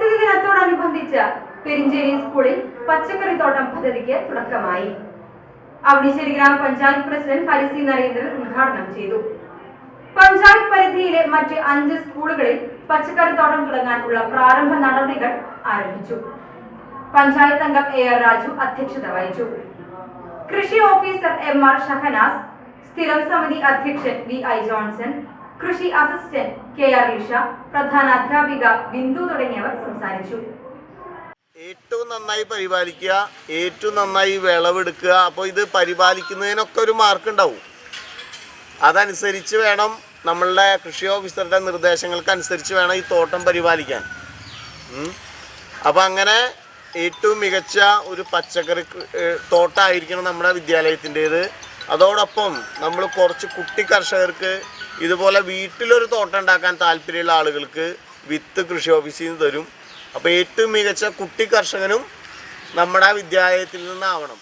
പരിസ്ഥിതി ദിനത്തോടനുബന്ധിച്ച് പെരിഞ്ചേരി സ്കൂളിൽ പച്ചക്കറി തോട്ടം പദ്ധതിക്ക് തുടക്കമായി. അവണിശ്ശേരി ഗ്രാമപഞ്ചായത്ത് പ്രസിഡന്റ് ഹരിസി നരേന്ദ്രൻ ഉദ്ഘാടനം ചെയ്തു. പഞ്ചായത്ത് പരിധിയിലെ മറ്റ് അഞ്ച് സ്കൂളുകളിൽ പച്ചക്കറി തോട്ടം തുടങ്ങാനുള്ള പ്രാരംഭ നടപടികൾ ആരംഭിച്ചു. പഞ്ചായത്ത് അംഗം എ ആർ രാജു അധ്യക്ഷത വഹിച്ചു. കൃഷി ഓഫീസർ എം ആർ ഷഹനാസ് സ്ഥിരം സമിതി അധ്യക്ഷൻ വി ഐ ജോൺസൺ കൃഷി അസിസ്റ്റന്റ് കെ ആർ ഈഷ പ്രധാന അധ്യാപിക ബിന്ദു തുടങ്ങിയവർ സംസാരിച്ചു. ഏറ്റവും നന്നായി പരിപാലിക്കുക ഏറ്റവും നന്നായി വിളവെടുക്കുക. അപ്പോൾ ഇത് പരിപാലിക്കുന്നതിനൊക്കെ ഒരു മാർക്ക് ഉണ്ടാവും അതനുസരിച്ച് വേണം നമ്മളുടെ കൃഷി ഓഫീസറുടെ നിർദ്ദേശങ്ങൾക്ക് അനുസരിച്ച് വേണം ഈ തോട്ടം പരിപാലിക്കാൻ. അപ്പോൾ അങ്ങനെ ഏറ്റവും മികച്ച ഒരു പച്ചക്കറി തോട്ടമായിരിക്കണം നമ്മുടെ വിദ്യാലയത്തിന്റേത്. അതോടൊപ്പം നമ്മൾ കുറച്ച് കുട്ടി കർഷകർക്ക് ഇതുപോലെ വീട്ടിലൊരു തോട്ടം ഉണ്ടാക്കാൻ താല്പര്യമുള്ള ആളുകൾക്ക് വിത്ത് കൃഷി ഓഫീസിൽ നിന്ന് തരും. അപ്പോൾ ഏറ്റവും മികച്ച കുട്ടി കർഷകനും നമ്മുടെ വിദ്യാലയത്തിൽ നിന്നാവണം.